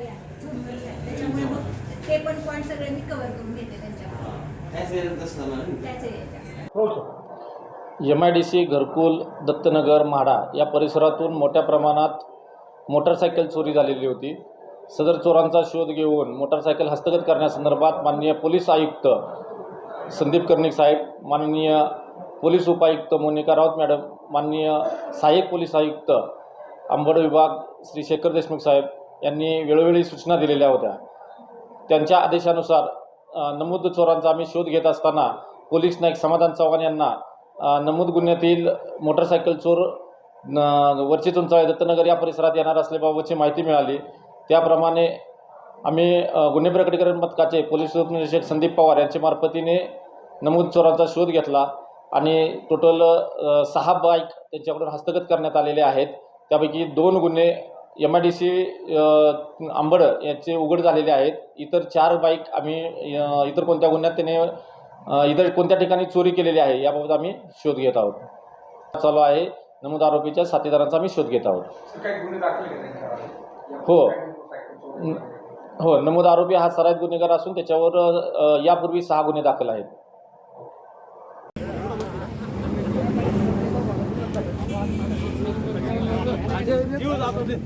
अधिकारी आहेत झोनवरचे आहेत. त्याच्यामुळे मग ते पण पॉईंट सगळे मी कव्हर करून घेते त्यांच्याकडून. त्याच वेळेत असताना त्याचे याच्यात हो sir M I D C घरकुल दत्तनगर म्हाडा या परिसरातून मोठ्या प्रमाणात मोटारसायकल चोरी झालेली होती. सदर चोरांचा शोध घेऊन मोटारसायकल हस्तगत करण्यासंदर्भात माननीय पोलीस आयुक्त संदीप कर्णिक साहेब माननीय पोलीस उपायुक्त मोनिका राऊत मॅडम माननीय सहाय्यक पोलीस आयुक्त अंबड विभाग श्री शेखर देशमुख साहेब यांनी वेळोवेळी सूचना दिलेल्या होत्या. त्यांच्या आदेशानुसार नमूद चोरांचा आम्ही शोध घेत असताना पोलीस नाईक समाधान चव्हाण यांना नमूद गुन्ह्यातील मोटरसायकल चोर न वरची चुंचाळे दत्तनगर या परिसरात येणार असल्याबाबतची माहिती मिळाली. त्याप्रमाणे आम्ही गुन्हे प्रकटीकरण पथकाचे पोलीस उपनिरीक्षक संदीप पवार यांच्या मार्फतीने नमूद चोरांचा शोध घेतला आणि टोटल सहा बाईक त्यांच्याकडून हस्तगत करण्यात आलेले आहेत. त्यापैकी दोन गुन्हे M I D C Ambad याचे उघड झालेले आहेत. इतर चार बाईक आम्ही इतर कोणत्या गुन्ह्यात त्याने इतर कोणत्या ठिकाणी चोरी केलेली आहे याबाबत आम्ही शोध घेत आहोत. चालू आहे. नमूद आरोपीच्या साथीदारांचा आम्ही शोध घेत आहोत. हो. हो नमूद आरोपी हा सराईत गुन्हेगार असून त्याच्यावर यापूर्वी सहा गुन्हे दाखल आहेत. लागणार